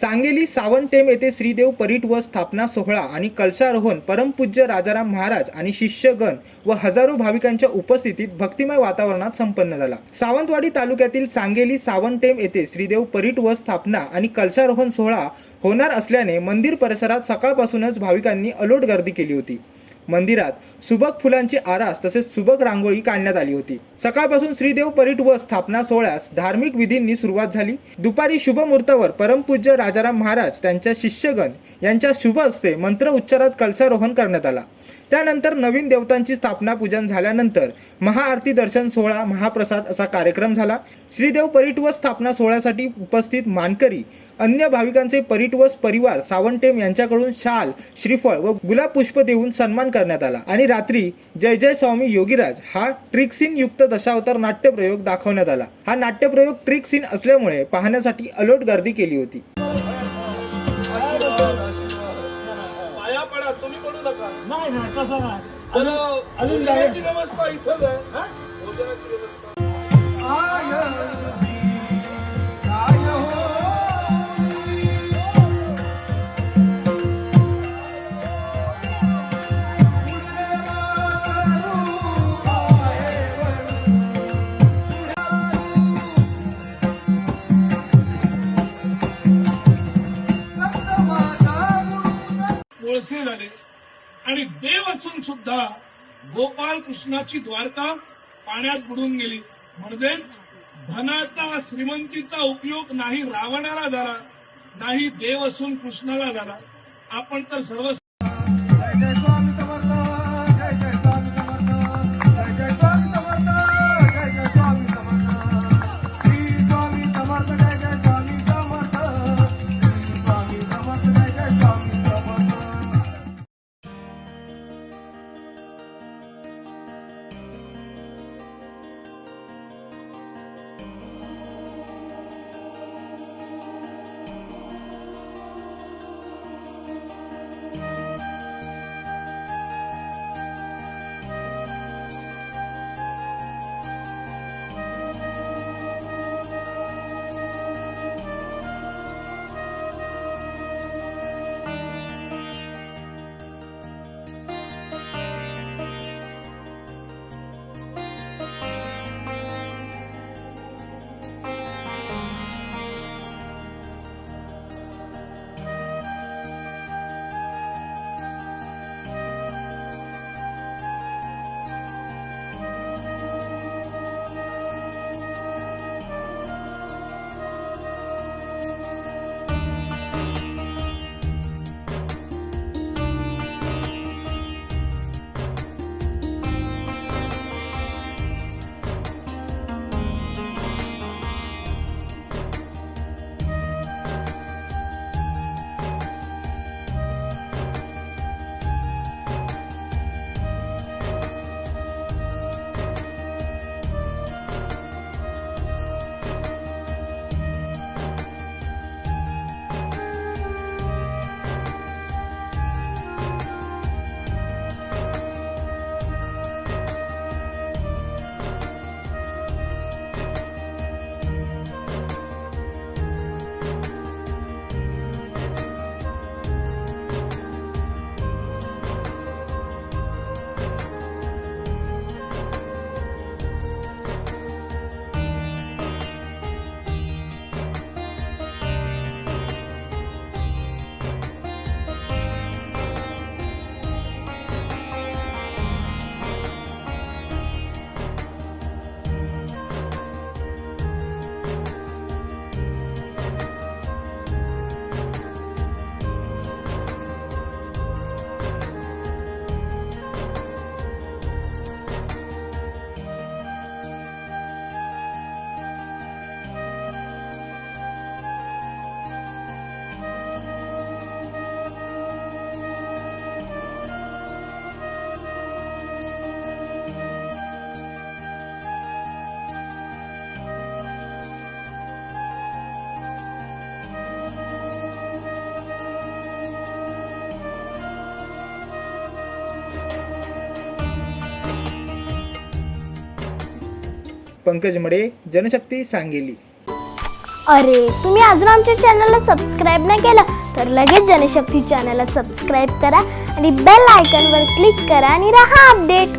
सांगेली सावंतेम येथे श्रीदेव परीट व स्थापना सोहळा आणि कलशारोहण परमपूज्य राजाराम महाराज आणि शिष्यगण व हजारो भाविकांच्या उपस्थितीत भक्तिमय वातावरणात संपन्न झाला. सावंतवाडी तालुक्यातील सांगेली सावंतेम येथे श्रीदेव परीट व स्थापना आणि कलशारोहण सोहळा होणार असल्याने मंदिर परिसरात सकाळपासूनच भाविकांनी अलोट गर्दी केली होती. मंदिरात सुबक फुलांची आरास तसेच सुबक रांगोळी काढण्यात आली होती. सकाळपासून श्रीदेव परीट व स्थापना सोहळ्यास धार्मिक विधींनी सुरुवात झाली. दुपारी शुभमुहूर्तावर परमपूज्य राजाराम महाराज त्यांच्या शिष्यगण यांच्या शुभ हस्ते मंत्र उच्चारात कलशारोहण करण्यात आला. त्यानंतर नवीन देवतांची स्थापना पूजन झाल्यानंतर महाआरती दर्शन सोहळा महाप्रसाद असा कार्यक्रम झाला. श्रीदेव परीट व स्थापना सोहळ्यासाठी उपस्थित मानकरी अन्य भाविकांचे परिटवस परिवार सावंटेम यांच्याकडून शाल श्रीफळ व गुलाब पुष्प देऊन सन्मान करण्यात आला. आणि रात्री जय जय स्वामी योगीराज हा ट्रिक सीन युक्त दशावतार नाट्यप्रयोग दाखवण्यात आला. हा नाट्यप्रयोग ट्रिक सीन असल्यामुळे पाहण्यासाठी अलोट गर्दी केली होती. तुम्ही कोळसे झाले आणि देव असून सुद्धा गोपाल कृष्णाची द्वारका पाण्यात बुडून गेली. म्हणजे धनाचा श्रीमंतीचा उपयोग नाही रावणाला झाला नाही देव असून कृष्णाला झाला. आपण तर सर्व पंकज मडे जनशक्ती सांगेली. अरे तुम्ही अजून आमच्या चॅनलला सबस्क्राईब नाही केलं तर लगेच जनशक्ती चॅनलला सबस्क्राईब करा आणि बेल आयकॉनवर क्लिक करा आणि राहा अपडेट